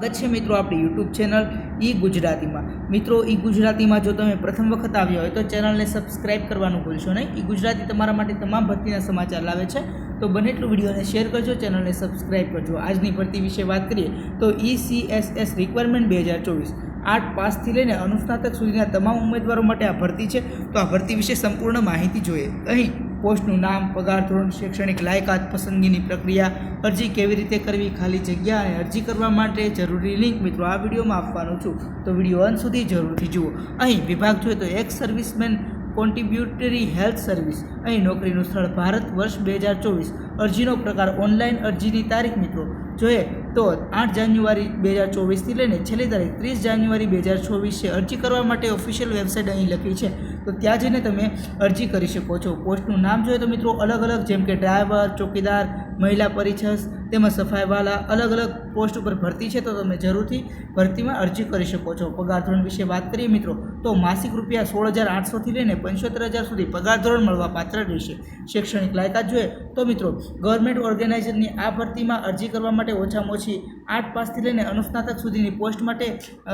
સ્વાગત છે મિત્રો આપણી યુટ્યુબ ચેનલ ઈ ગુજરાતીમાં. મિત્રો, ઈ ગુજરાતીમાં જો તમે પ્રથમ વખત આવ્યા હોય તો ચેનલને સબસ્ક્રાઇબ કરવાનું ભૂલશો નહીં. ઈ ગુજરાતી તમારા માટે તમામ ભરતીના સમાચાર લાવે છે. તો બને એટલું વિડીયોને શેર કરજો, ચેનલને સબસ્ક્રાઇબ કરજો. આજની ભરતી વિશે વાત કરીએ તો E C S S requirement બે હજાર ચોવીસ. આઠ પાસથી લઈને અનુસ્નાતક સુધીના તમામ ઉમેદવારો માટે આ ભરતી છે. તો આ ભરતી વિશે સંપૂર્ણ માહિતી જોઈએ. અહીં પોસ્ટનું નામ, પગાર ધોરણ, શૈક્ષણિક લાયકાત, પસંદગીની પ્રક્રિયા, અરજી કેવી રીતે કરવી, ખાલી જગ્યા અને અરજી કરવા માટે જરૂરી લિંક મિત્રો આ વિડીયોમાં આપવાનું છું. તો વીડિયો અંત સુધી જરૂરથી જુઓ. અહીં વિભાગ જોઈએ તો ex servicemen contributory health service અહીં નોકરીનું સ્થળ ભારત વર્ષ બે હજાર ચોવીસ. અરજીનો પ્રકાર ઓનલાઈન અરજીની તારીખ મિત્રો. જોઈએ તો આઠ જાન્યુઆરી બે હજાર ચોવીસથી લઈને છેલ્લી તારીખ ત્રીસ જાન્યુઆરી બે હજાર ચોવીસ અરજી કરવા માટે ઓફિશિયલ વેબસાઇટ અહીં લખી છે. તો ત્યાં જઈને તમે અરજી કરી શકો છો. પોસ્ટનું નામ જોઈએ તો મિત્રો અલગ અલગ, જેમ કે ડ્રાઈવર, ચોકીદાર, મહિલા પરિછસ તેમજ સફાઈવાલા અલગ અલગ પોસ્ટ ઉપર ભરતી છે તો તમે જરૂરથી ભરતીમાં અરજી કરી શકો છો. પગાર ધોરણ વિશે વાત કરીએ મિત્રો, તો માસિક રૂપિયા સોળ હજાર આઠસોથી લઈને પંચોતેર હજાર સુધી પગાર ધોરણ મળવા પાત્ર રહેશે. શૈક્ષણિક લાયકાત જોઈએ તો મિત્રો, ગવર્મેન્ટ ઓર્ગેનાઇઝરની આ ભરતીમાં અરજી કરવા માટે ઓછામાં ઓછી આઠ પાસથી લઈને અનુસ્નાતક સુધીની પોસ્ટ માટે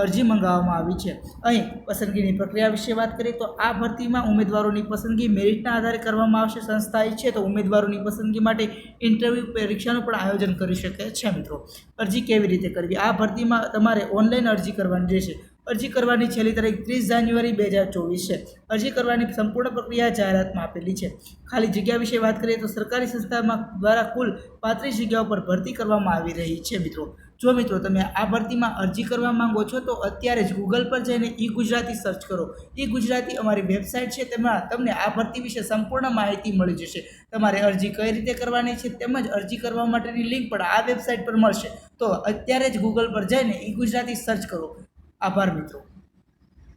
અરજી મંગાવવામાં આવી છે. અહીં પસંદગીની પ્રક્રિયા વિશે વાત કરીએ તો આ ભરતીમાં ઉમેદવારોની પસંદગી મેરિટના આધારે કરવામાં આવશે. સંસ્થા ઈચ્છે તો ઉમેદવારોની પસંદગી માટે ઇન્ટરવ્યૂ પરીક્ષાનું પણ આયોજન કરી શકે છે મિત્રો. અરજી કેવી રીતે કરવી? આ ભરતીમાં તમારે ઓનલાઈન અરજી કરવાની રહેશે. અરજી કરવાની છેલ્લી તારીખ ત્રીસ જાન્યુઆરી બે હજાર ચોવીસ છે. અરજી કરવાની સંપૂર્ણ પ્રક્રિયા જાહેરાતમાં આપેલી છે. ખાલી જગ્યા વિશે વાત કરીએ તો સરકારી સંસ્થામાં દ્વારા કુલ પાંત્રીસ જગ્યાઓ પર ભરતી કરવામાં આવી રહી છે મિત્રો. જો મિત્રો તમે આ ભરતીમાં અરજી કરવા માંગો છો, તો અત્યારે જ ગૂગલ પર જઈને ઈ ગુજરાતી સર્ચ કરો. ઈ ગુજરાતી અમારી વેબસાઇટ છે, તેમાં તમને આ ભરતી વિશે સંપૂર્ણ માહિતી મળી જશે. તમારે અરજી કઈ રીતે કરવાની છે, તેમજ અરજી કરવા માટેની લિંક પણ આ વેબસાઇટ પર મળશે. તો અત્યારે જ ગૂગલ પર જઈને ઈ ગુજરાતી સર્ચ કરો. આભાર મિત્રો.